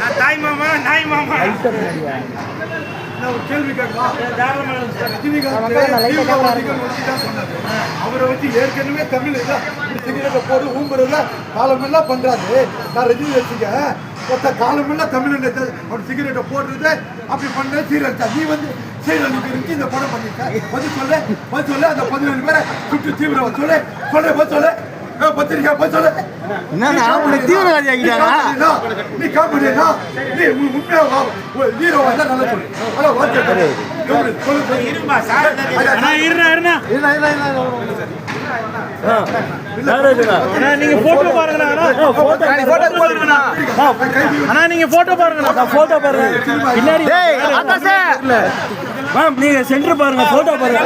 நான் தாய் மாமா. நாய் மாமா. நான் ஒரு கேள்வி கேட்கலாம். அவரை வந்து ஏற்கனவே தமிழ் இல்ல சிகரெட்டை போடு ஊம்புறதுல காலமெல்லாம் பண்றாரு. நான் ரஜினி வச்சுக்க. ஒருத்த காலமெல்லாம் தமிழ் அவர் சிகரெட்டை போடுறது அப்படி பண்ண சீரழிச்சா நீ வந்து சீரழிக்கிறதுக்கு இந்த படம் பண்ணிருக்க வந்து சொல்லு வந்து சொல்லு. அந்த பதினேழு பேரை சுட்டு தீவிரம் சொல்லு. சொல்லு போய் சொல்லு. பத்திரிக்கை போய் சொல்லு. என்னண்ணா உங்களை தீவிரவாதி ஆக்கிட்டாரா நீ காமெடியா நீ உண்மையா வா ஹீரோ வந்தா நல்லா சொல்லு. ஹலோ ஓகே சொல்லு இருமா சார் அண்ணா இருண்ணா இருண்ணா. இல்ல. இல்ல இல்ல அண்ணா நீங்க போட்டோ பாருங்கண்ணா அண்ணா. போட்டோ பாருங்கண்ணா. அண்ணா நீங்க போட்டோ பாருங்கண்ணா. போட்டோ பாருங்க. பின்னாடி மேம் நீங்க சென்டர் பாருங்க போட்டோ பாருங்க.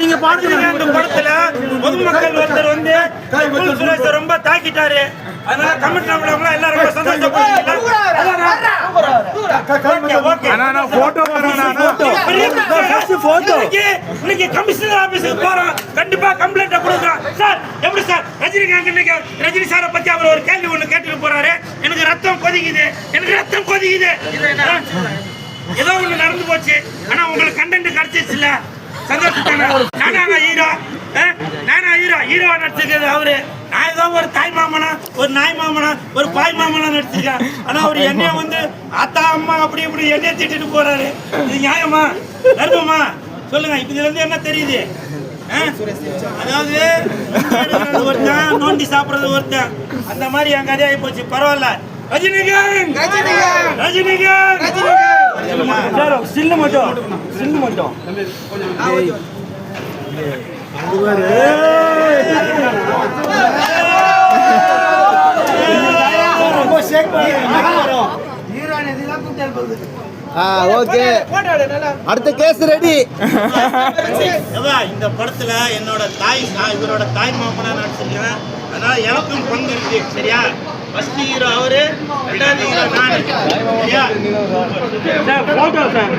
நீங்க பாத்துருங்க இந்த படத்துல. பொதுமக்கள் ஒருத்தர் வந்து சுரேஷை ரொம்ப தாக்கிட்டாரு. அதனால கமெண்ட் நம்மளவங்க எல்லாம் ரொம்ப போட்டோ இன்னைக்கு கமிஷனர் ஆபீஸுக்கு போறோம். கண்டிப்பா கம்ப்ளைண்ட் கொடுக்குறோம். சார் எப்படி சார் ரஜினிகாந்த் இன்னைக்கு ரஜினி சாரை பத்தி அவர் ஒரு கேள்வி ஒண்ணு கேட்டுட்டு போறாரு. எனக்கு ரத்தம் கொதிக்குது. எனக்கு ரத்தம் கொதிக்குது? ஏதோ ஒண்ணு நடந்து போச்சு. ஆனா உங்களுக்கு கண்டென்ட் கிடைச்சிச்சுல சந்தோஷத்தானே நானா ஹீரோ ஹீரோ ஹீரோ நடிச்சிருக்கிறது அவரு. நான் ஏதோ ஒரு தாய் மாமனா ஒரு நாய் மாமனா ஒரு பாய் மாமனா நடிச்சிருக்கேன் ஆனா அவர் என்னைய வந்து அத்தா அம்மா அப்படி இப்படி என்னைய திட்டிட்டு போறாரு. இது நியாயமா? தர்மமா? சொல்லுங்க இப்ப இதுல இருந்து என்ன தெரியுது? அதாவது ஒருத்தன் நோண்டி சாப்பிடுறது ஒருத்தன். அந்த மாதிரி என் கதையாகி போச்சு. பரவாயில்ல. ரஜினிகாந்த்! ரஜினிகாந்த்! ரஜினிகாந்த்! சார் சில்லு மட்டும். சில்லு மட்டும். ஆ ஓகே. அடுத்த கேஸ் ரெடி. இந்த படத்துல என்னோட தாய் நான் இவரோட தாய் மாமனா நடிச்சிருக்கேன் அதனால எனக்கும் பங்கு இருக்கு சரியா? ஃபர்ஸ்ட் ஹீரோ அவரு ரெண்டாவது ஹீரோ நான். சரியா? Photo sir.